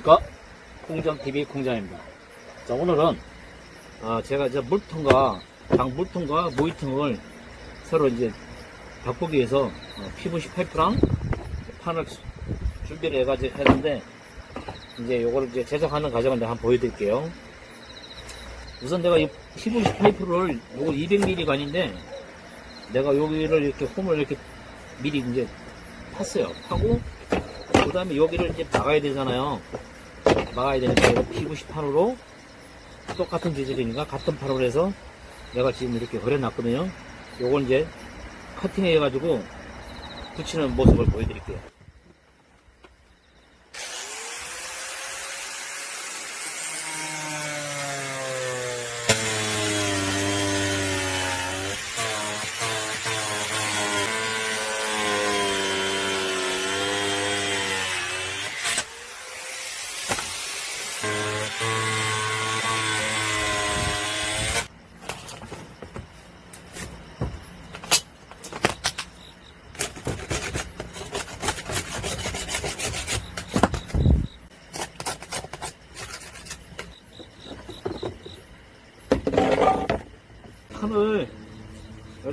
안녕하십니까? 공장TV 공장입니다. 자 오늘은 아, 제가 이제 물통과 장 물통과 모이통을 새로 이제 바꾸기 위해서 어, PVC 파이프랑 판을 준비를 해가지고 했는데 이제 요거를 이제 제작하는 과정을 내가 한번 보여드릴게요. 우선 내가 이 PVC 파이프를 요거 200mm 관인데 내가 여기를 이렇게 홈을 이렇게 미리 이제 팠어요. 파고 그 다음에 여기를 이제 막아야 되잖아요. 막아야 되니까 이거 P90 판으로 똑같은 재질이니까 같은 판으로 해서 내가 지금 이렇게 걸어놨거든요. 요걸 이제 커팅해 가지고 붙이는 모습을 보여드릴게요.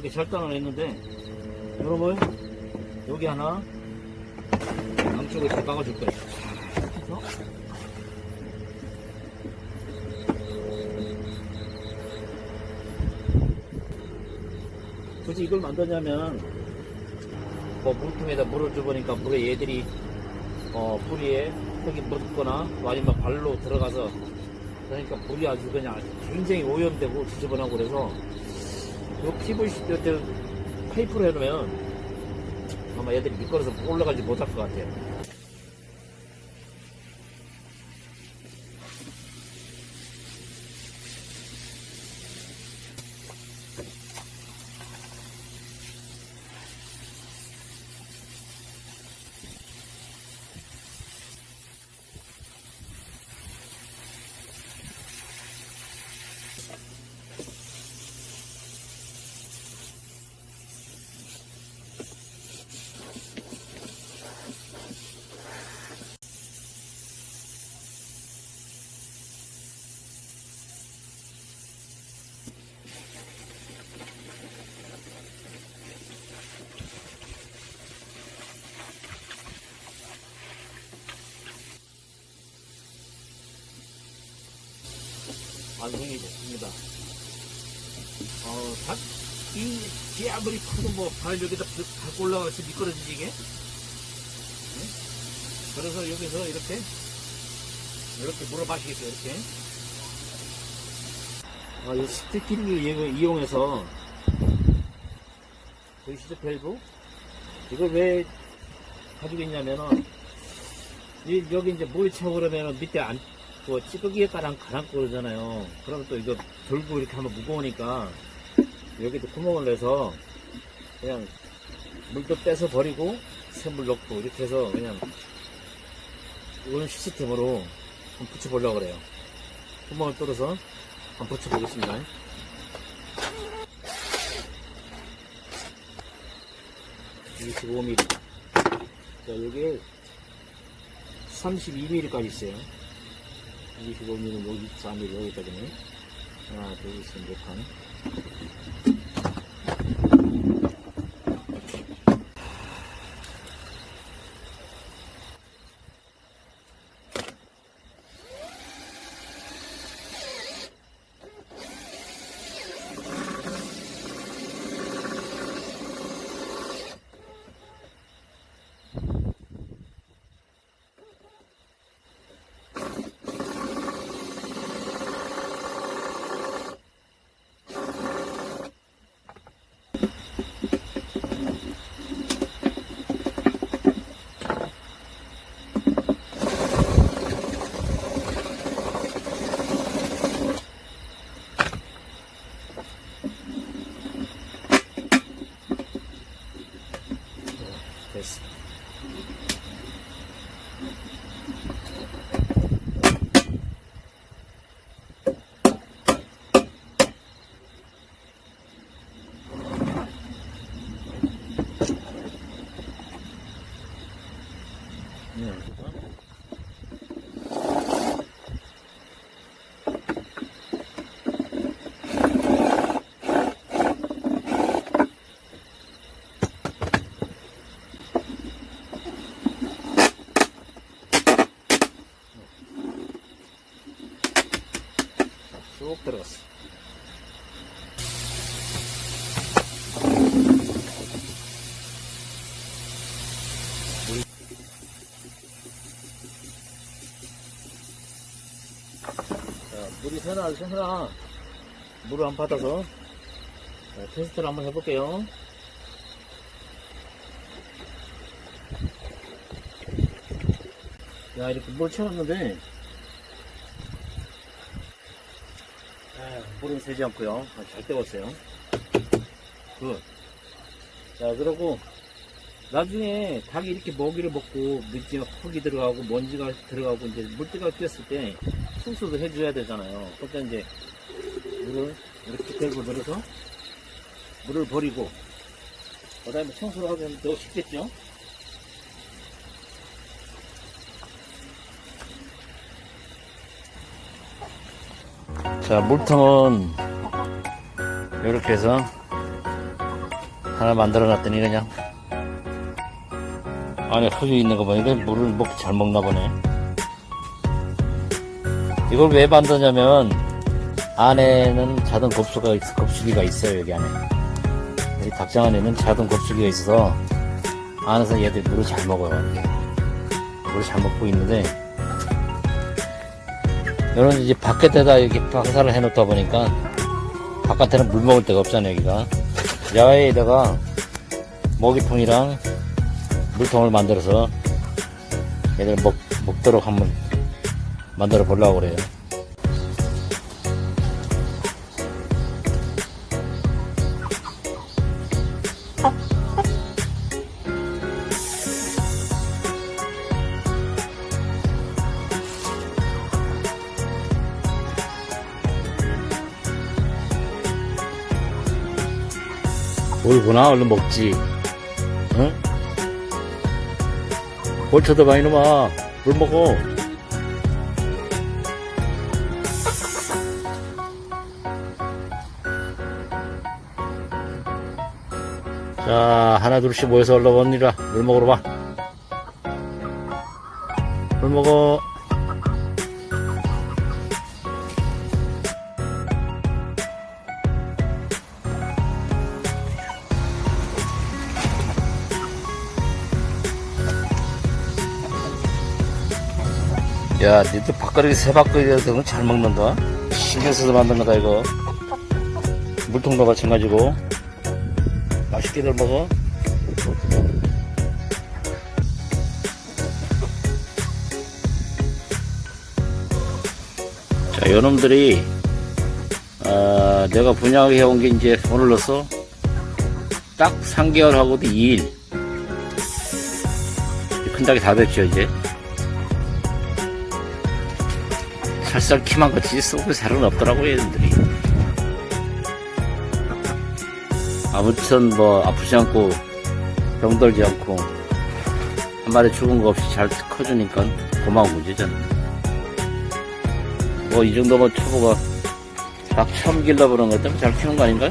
이렇게 절단을 했는데 여러분 여기 하나 양쪽을 잘 박아줄 거예요. 그래서 굳이 이걸 만드냐면 뭐 물통에다 물을 줘보니까 물에 얘들이 어 뿌리에 흙이 묻거나 또 아니면 발로 들어가서 그러니까 물이 아주 그냥 굉장히 오염되고 지저분하고 그래서 이 PVC 때 파이프로 해놓으면 아마 얘들이 미끄러서 올라가지 못할 것 같아요. 됐습니다. 어, 다, 이, 지 아무리 커도 뭐, 발 여기다 밟고 올라가서 미끄러지지, 이게? 응? 그래서 여기서 이렇게, 이렇게 물어 마시겠어요, 이렇게. 아, 이 스티키를 이용해서, 보이시죠, 밸브? 이걸 왜 가지고 있냐면은, 이, 여기 이제 차고 그러면은 밑에 안, 그 찌꺼기에 가랑 가랑고 그러잖아요. 그러면 또 이거 들고 이렇게 하면 무거우니까 여기도 구멍을 내서 그냥 물도 빼서 버리고 새물 넣고 이렇게 해서 그냥 이런 시스템으로 한번 붙여보려고 그래요. 구멍을 뚫어서 한번 붙여보겠습니다. (25mm) 자 여기 32mm까지 있어요 25mm, 54mm 여기까지는 하나, 둘, 셋, 넷 칸. 새나, 새나, 물을 안 받아서, 자, 테스트를 한번 해볼게요. 야, 이렇게 물 채웠는데, 아, 물은 새지 않고요. 아, 잘 때웠어요. 굿. 자, 그러고 나중에 닭이 이렇게 먹이를 먹고 밑에 흙이 들어가고 먼지가 들어가고 이제 물때가 뛰었을 때 청소도 해줘야 되잖아요. 그때 이제 물을 이렇게 들고 들어서 물을 버리고 그다음에 청소를 하면 더 쉽겠죠. 자, 물통은 이렇게 해서 하나 만들어 놨더니 그냥 안에 흙이 있는 거 보니까 물을 먹, 잘 먹나 보네. 이걸 왜 만드냐면 안에는 자동 곱수가, 있- 곱수기가 있어요, 여기 안에. 여기 닭장 안에는 자동 곱수기가 있어서 안에서 얘들 물을 잘 먹어요. 물을 잘 먹고 있는데 이런 이제 밖에다가 이렇게 방사를 해놓다 보니까 바깥에는 물 먹을 데가 없잖아요 여기가 야외에다가 먹이통이랑 물통을 만들어서 얘들 먹, 먹도록 한번 만들어 보려고 그래요. 뭘 보나? 얼른 먹지. 응? 뭘 쳐다봐 이놈아. 물 먹어. 자 하나 둘씩 모여서 올라오니라 물 먹으러 와물 먹어 야, 니도 밥그릇 세 밥그릇에서 잘 먹는다. 신경 써서 만든 거다, 이거. 물통도 마찬가지고. 맛있게들 먹어. 자, 요놈들이, 아, 내가 분양해 온 게 이제 오늘로서 딱 3개월하고도 2일. 큰 닭이 다 됐죠, 이제. 살살 키만 같이 쏘고 살은 없더라고요, 얘들이. 아무튼 뭐 아프지 않고 병들지 않고 한 마리 죽은 거 없이 잘 커주니까 고마운 문제잖아. 뭐 이 정도면 초보가 닭 처음 길러보는 것 때문에 잘 키우는 거 아닌가요?